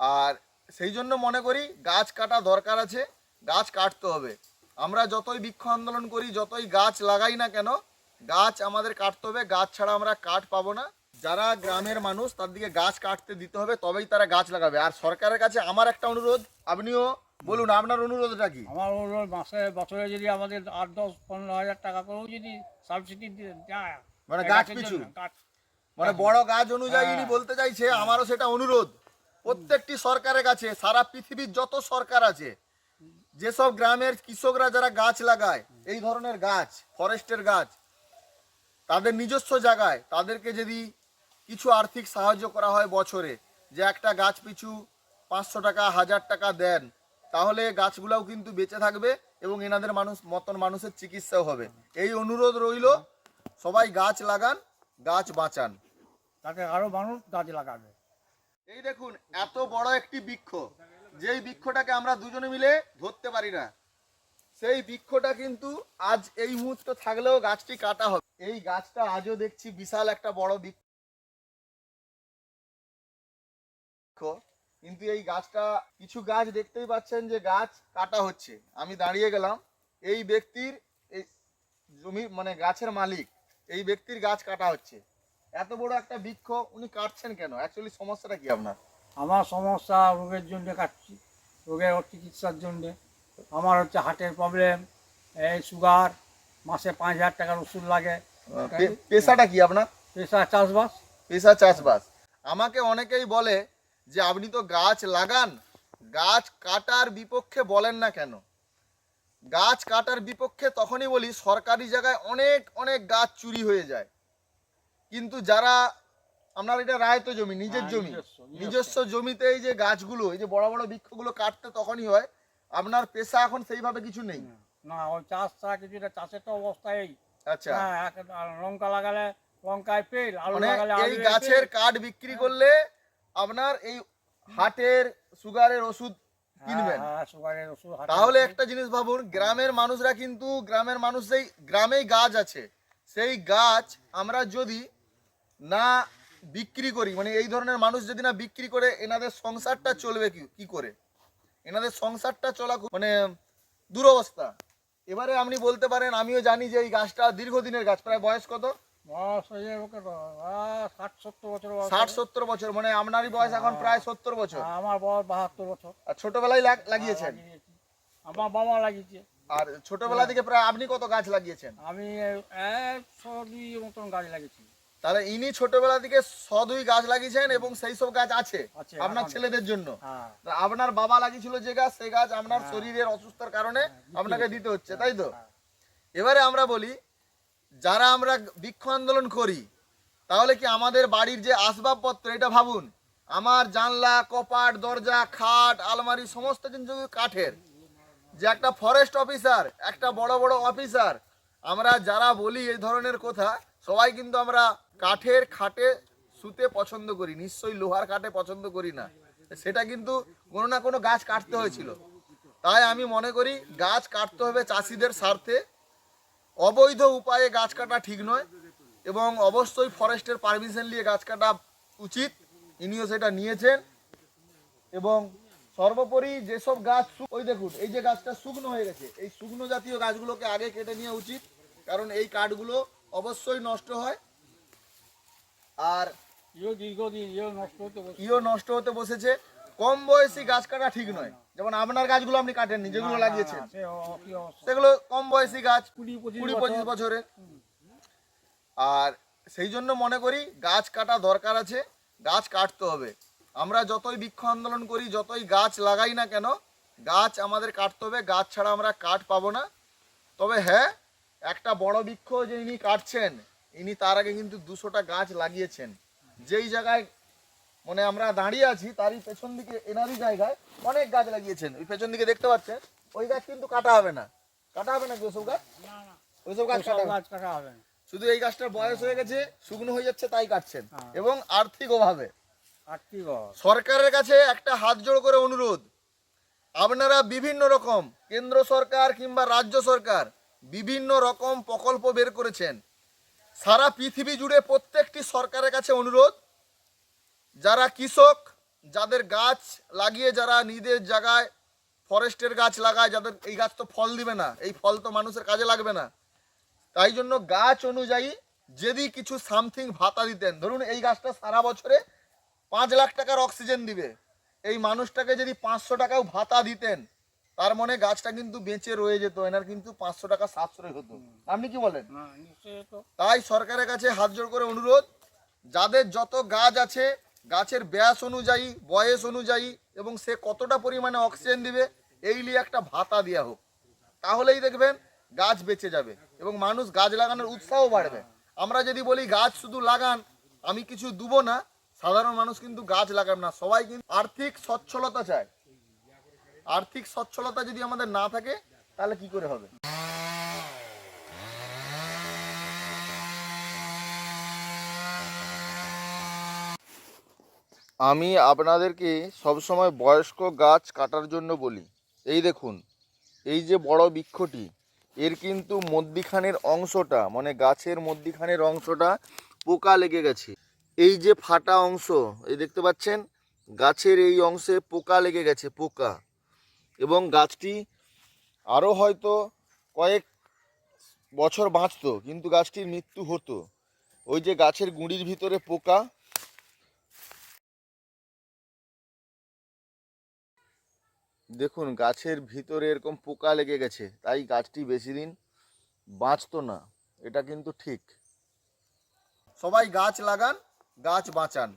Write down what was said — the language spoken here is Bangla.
আর সেই জন্য মনে করি গাছ কাটা দরকার আছে গাছ কাটতে হবে। আমরা যতই বৃক্ষ আন্দোলন করি যতই গাছ লাগাই না কেন গাছ আমাদের কাটতে হবে গাছ ছাড়া আমরা কাঠ পাবো না। যারা গ্রামের মানুষ তার দিকে গাছ কাটতে দিতে হবে তবেই তারা গাছ লাগাবে। আর সরকারের কাছে আমার একটা অনুরোধ আপনিও বলুন আপনার অনুরোধটা কি? আমার অনুরোধ মাসে বছরে যদি আমাদের আট দশ পনেরো হাজার টাকা করেও যদি সাবসিডি যায় মানে গাছ পিছু? মানে বড় গাছ অনুযায়ী হ্যাঁ। বলতে চাইছে আমারও সেটা অনুরোধ। প্রত্যেকটি সরকারের কাছে, সারা পৃথিবীর যত সরকার আছে, যেসব গ্রামের কৃষকরা যারা গাছ লাগায়, এই ধরনের গাছ, ফরেস্টের গাছ, তাদের নিজস্ব জায়গায়, তাদেরকে যদি কিছু আর্থিক সাহায্য করা হয় বছরে, যে একটা গাছ পিছু পাঁচশো টাকা, হাজার টাকা দেন, তাহলে গাছগুলোও কিন্তু বেঁচে থাকবে এবং এনাদের মানুষ, মতন মানুষের চিকিৎসাও হবে। এই অনুরোধ রইল, সবাই গাছ লাগান, গাছ বাঁচান। তাকে আরও মানুষ গাছ লাগাবে। এই দেখুন, এত বড় একটি বৃক্ষ, যেই বৃক্ষটাকে আমরা দুজনে মিলে ধরতে পারি না, সেই বৃক্ষটা কিন্তু আজ এই মুহূর্তে থাকলেও গাছটি কাটা হবে। এই গাছটা আজও দেখছি বিশাল একটা বড় বৃক্ষ। কিন্তু এই গাছটা, কিছু গাছ দেখতেই পাচ্ছেন যে গাছ কাটা হচ্ছে। আমি দাঁড়িয়ে গেলাম, এই ব্যক্তির এই জমি মানে গাছের মালিক, এই ব্যক্তির গাছ কাটা হচ্ছে। এত বড় একটা বৃক্ষ উনি কাটছেন কেন? অ্যাকচুয়ালি সমস্যাটা কি আপনার? আমার সমস্যা রোগের জন্য কাটছি। রোগের চিকিৎসার জন্য। আমার হচ্ছে হার্টের প্রবলেম এই সুগার মাসে পাঁচ হাজার টাকার ওষুধ লাগে। পেশাটা কি আপনার? পেশা চাষবাস। পেশা চাষবাস। আমাকে অনেকেই বলে যে আপনি তো গাছ লাগান। গাছ কাটার বিপক্ষে বলেন না কেন? গাছ কাটার বিপক্ষে তখনই বলি সরকারি জায়গায় অনেক অনেক গাছ চুরি হয়ে যায়। কিন্তু যারা আপনার এটা রায়ত জমি নিজের হ্যাঁ, জমি নিজস্ব, জমিতে এই যে গাছগুলো এই যে বড় বড় বৃক্ষগুলো কাটতে তখনই হয় আপনার পেশা এখন সেইভাবে কিছু নেই। না ওই চাষ ছাড়া কিছুটা চাষের তো অবস্থা এই। আচ্ছা। হ্যাঁ লঙ্কা লাগালে লঙ্কায় আলু মানে লাগালে এই গাছের কাঠ বিক্রি করলে আপনার এই হার্টের সুগারের ওষুধ কিনবেন। হ্যাঁ, হ্যাঁ, সুগারের ওষুধ তাহলে একটা জিনিস ভাবুন গ্রামের মানুষরা কিন্তু গ্রামের মানুষ সেই গ্রামেই গাছ আছে সেই গাছ আমরা যদি না বিক্রি করি। মানে এই ধরনের মানুষ যদি না বিক্রি করে এনাদের সংসারটা চলবে কি কি করে? এনাদের সংসারটা চলা মানে দুরবস্থা। এবারে আপনি বলতে পারেন আমিও জানি যে এই গাছটা দীর্ঘদিনের গাছ। প্রায় বয়স কত? ষাট সত্তর বছর মানে আপনারই বয়স এখন প্রায় সত্তর বছর। আমার বয়স বাহাত্তর বছর। আর ছোটবেলায় লাগিয়েছেন? আমার বাবা লাগিয়েছে। আর ছোটবেলা থেকে প্রায় আপনি কত গাছ লাগিয়েছেন? আমি একশো দুই মতন গাছ লাগিয়েছি। তাহলে ইনি ছোটবেলা থেকে সদুই গাছ লাগিয়েছেন এবং সেই সব গাছ আছে আপনার ছেলেদের জন্য হ্যাঁ আপনার বাবা লাগিয়েছিল যে গাছ সেই গাছ আপনার হ্যাঁ। শরীরের অসুস্থতার কারণে আপনাকে দিতে হচ্ছে তাই তো হ্যাঁ। এবারে আমরা বলি যারা আমরা বৃক্ষ আন্দোলন করি তাহলে কি আমাদের বাড়ির যে আসবাবপত্র এটা ভাবুন আমার জানলা কপাট দরজা খাট আলমারি সমস্ত কিন্তু কাঠের যে একটা ফরেস্ট অফিসার একটা বড় বড় অফিসার আমরা যারা বলি এই ধরনের কথা সবাই কিন্তু আমরা কাঠের খাটে শুতে পছন্দ করি, নিশ্চয়ই লোহার কাঠে পছন্দ করি না। সেটা কিন্তু কোনো না কোনো গাছ কাটতে হয়েছিল। তাই আমি মনে করি গাছ কাটতে হবে চাষিদের স্বার্থে। অবৈধ উপায়ে গাছ কাটা ঠিক নয় এবং অবশ্যই ফরেস্টের পারমিশন নিয়ে গাছ কাটা উচিত। ইনিও সেটা নিয়েছেন। এবং সর্বোপরি যেসব গাছ ওই দেখুন, এই যে গাছটা শুকনো হয়ে গেছে, এই শুকনো জাতীয় গাছগুলোকে আগে কেটে নেওয়া উচিত। কারণ এই কাঠগুলো অবশ্যই নষ্ট হয়। আর ইও নষ্ট হতে বসেছে। কম বয়সী গাছ কাটা ঠিক নয়। যেমন আপনার গাছগুলো আপনি কাটেননি যেগুলো লাগিয়েছেন? সেগুলো কম বয়সী গাছ কুড়ি পঁচিশ বছর। আর সেই জন্য মনে করি গাছ কাটা দরকার আছে গাছ কাটতে হবে। আমরা যতই বৃক্ষ আন্দোলন করি যতই গাছ লাগাই না কেন গাছ আমাদের কাটতে হবে গাছ ছাড়া আমরা কাঠ পাবো না। তবে হ্যাঁ একটা বড় বৃক্ষ যে ইনি কাটছেন ইনি তার আগে কিন্তু দুশোটা গাছ লাগিয়েছেন। যেই জায়গায় মানে আমরা দাঁড়িয়ে আছি তারই পেছন দিকে এনারই জায়গায় অনেক গাছ লাগিয়েছেন। ওই পেছন দিকে দেখতে পাচ্ছেন ওই গাছ কিন্তু কাটা হবে না। কাটা হবে না গাছ? ওইসব গাছ ওসব কাটা হবে। না। গাছ কাটা হবে না। শুধু এই গাছটার বয়স হয়ে গেছে শুকনো হয়ে যাচ্ছে তাই কাটছেন। হ্যাঁ। এবং আর্থিক অভাবে। সরকারের কাছে একটা হাত জোড় করে অনুরোধ আপনারা বিভিন্ন রকম কেন্দ্র সরকার কিংবা রাজ্য সরকার বিভিন্ন রকম প্রকল্প বের করেছেন। সারা পৃথিবী জুড়ে প্রত্যেকটি সরকারের কাছে অনুরোধ, যারা কৃষক, যাদের গাছ লাগিয়ে যারা নিজের জায়গায় ফরেস্টের গাছ লাগায়, যাদের এই গাছ তো ফল দিবে না, এই ফল তো মানুষের কাজে লাগবে না। তাই জন্য গাছ অনুযায়ী যদি কিছু সামথিং ভাতা দিতেন, ধরুন এই গাছটা সারা বছরে পাঁচ লাখ টাকার অক্সিজেন দিবে, এই মানুষটাকে যদি পাঁচশো টাকাও ভাতা দিতেন তার মানে গাছটা কিন্তু বেঁচে রয়ে যেত এনার কিন্তু পাঁচশো টাকা সাশ্রয় হতো। আপনি কি বলেন? হ্যাঁ তাই সরকারের কাছে হাত জোড় করে অনুরোধ যাদের যত গাছ আছে গাছের ব্যাস অনুযায়ী বয়স অনুযায়ী এবং সে কতটা পরিমাণে অক্সিজেন দিবে এই নিয়ে একটা ভাতা দেওয়া হোক। তাহলেই দেখবেন গাছ বেঁচে যাবে এবং মানুষ গাছ লাগানোর উৎসাহ বাড়বে। আমরা যদি বলি গাছ শুধু লাগান আমি কিছু দেবো না সাধারণ মানুষ কিন্তু গাছ লাগাবে না সবাই কিন্তু আর্থিক সচ্ছলতা চায়। আর্থিক সচ্ছলতা যদি আমাদের না থাকে, তাহলে কি করে হবে? আমি আপনাদেরকে সবসময় বয়স্ক গাছ কাটার জন্য বলি। এই দেখুন, এই যে বড় বৃক্ষটি, এর কিন্তু মধ্যিখানের অংশটা মানে গাছের মধ্যিখানের অংশটা পোকা লেগে গেছে। এই যে ফাটা অংশ, এই দেখতে পাচ্ছেন? গাছের এই অংশে পোকা লেগে গেছে, পোকা। এবং গাছটি আরও হয়তো কয়েক বছর বাঁচতো, কিন্তু গাছটির মৃত্যু হতো। ওই যে গাছের গুঁড়ির ভিতরে পোকা, দেখুন গাছের ভিতরে এরকম পোকা লেগে গেছে, তাই গাছটি বেশি দিন বাঁচতো না। এটা কিন্তু ঠিক। সবাই গাছ লাগান, গাছ বাঁচান।